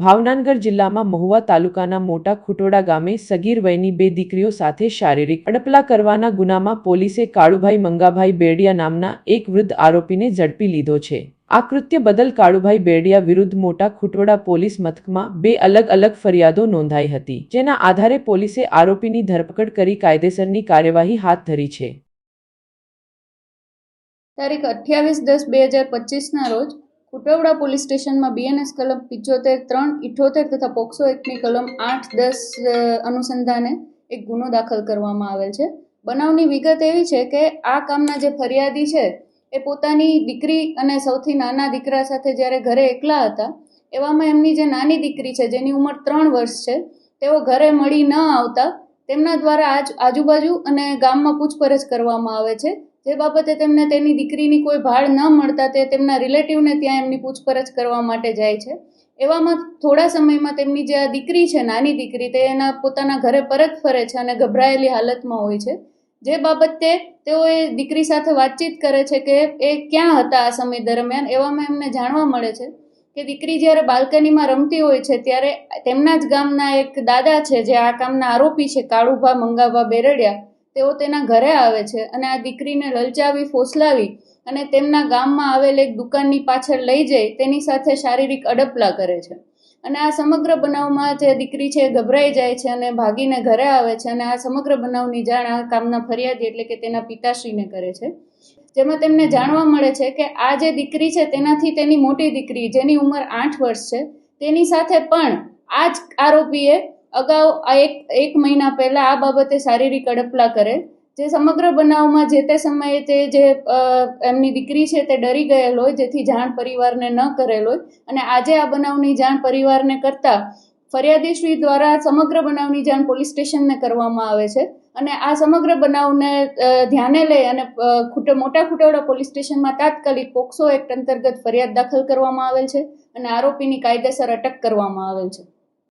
ભાવનગર જિલ્લામાં મહુવા તાલુકાના મોટા ખુટોડા ગામે સગીર વયની બે દીકરીઓ સાથે શારીરિક અડપલા કરવાના ગુનામાં પોલીસે કાળુભાઈ મંગાભાઈ બેડિયા નામના એક વૃદ્ધ આરોપીને ઝડપી લીધો છે. આ કૃત્ય બદલ કાળુભાઈ બેડિયા વિરુદ્ધ મોટા ખુટોડા પોલીસ મથકમાં બે અલગ અલગ ફરિયાદો નોંધાઈ હતી, જેના આધારે પોલીસે આરોપીની ધરપકડ કરી કાયદેસરની કાર્યવાહી હાથ ધરી છે. તારીખ અઠ્યાવીસ દસ બે હજાર પચીસના રોજ કુટવડા પોલીસ સ્ટેશનમાં બીએનએસ કલમ પિચોતેર, ત્રણ, ઇઠોતેર તથા પોક્સો એક્ટની કલમ આઠ, દસ અનુસંધાને એક ગુનો દાખલ કરવામાં આવેલ છે. બનાવની વિગત એવી છે કે આ કામના જે ફરિયાદી છે, એ પોતાની દીકરી અને સૌથી નાના દીકરા સાથે જ્યારે ઘરે એકલા હતા, એવામાં એમની જે નાની દીકરી છે, જેની ઉંમર ત્રણ વર્ષ છે, તેઓ ઘરે મળી ન આવતા, તેમના દ્વારા આજ આજુબાજુ અને ગામમાં પૂછપરછ કરવામાં આવે છે. જે બાબતે તેમને તેની દીકરીની કોઈ ભાળ ન મળતા તે તેમના રિલેટિવને ત્યાં એમની પૂછપરછ કરવા માટે જાય છે. એવામાં થોડા સમયમાં તેમની જે આ દીકરી છે, નાની દીકરી, તે એના પોતાના ઘરે પરત ફરે છે અને ગભરાયેલી હાલતમાં હોય છે. જે બાબતે તેઓ એ દીકરી સાથે વાતચીત કરે છે કે એ ક્યાં હતા આ સમય દરમિયાન, એવામાં એમને જાણવા મળે છે કે દીકરી જ્યારે બાલ્કનીમાં રમતી હોય છે, ત્યારે તેમના જ ગામના એક દાદા છે, જે આ કામના આરોપી છે, કાળુભા મંગાભા બેરડિયા. તેઓ તેના ઘરે આવે છે અને આ દીકરીને લલચાવી, ફોસલાવી અને તેમના ગામમાં આવેલ એક દુકાનની પાછળ લઈ જઈ તેની સાથે શારીરિક અડપલા કરે છે. અને આ સમગ્ર બનાવમાં જે દીકરી છે ગભરાઈ જાય છે અને ભાગીને ઘરે આવે છે અને આ સમગ્ર બનાવની જાણ આ કામના ફરિયાદી એટલે કે તેના પિતાશ્રીને કરે છે. જેમાં તેમને જાણવા મળે છે કે આ જે દીકરી છે તેનાથી તેની મોટી દીકરી, જેની ઉંમર આઠ વર્ષ છે, તેની સાથે પણ આ જ આરોપીએ અગાઉ આ એક એક મહિના પહેલાં આ બાબતે શારીરિક અડપલા કરે. જે સમગ્ર બનાવમાં જે તે સમયે તે જે એમની દીકરી છે તે ડરી ગયેલ હોય, જેથી જાણ પરિવારને ન કરેલ હોય. અને આજે આ બનાવની જાણ પરિવારને કરતાં ફરિયાદીશ્રી દ્વારા સમગ્ર બનાવની જાણ પોલીસ સ્ટેશનને કરવામાં આવે છે. અને આ સમગ્ર બનાવને ધ્યાને લઈ અને ખૂટે, મોટા ખૂટેવડા પોલીસ સ્ટેશનમાં તાત્કાલિક પોક્સો એક્ટ અંતર્ગત ફરિયાદ દાખલ કરવામાં આવેલ છે. અને આરોપીની કાયદેસર અટક કરવામાં આવેલ છે.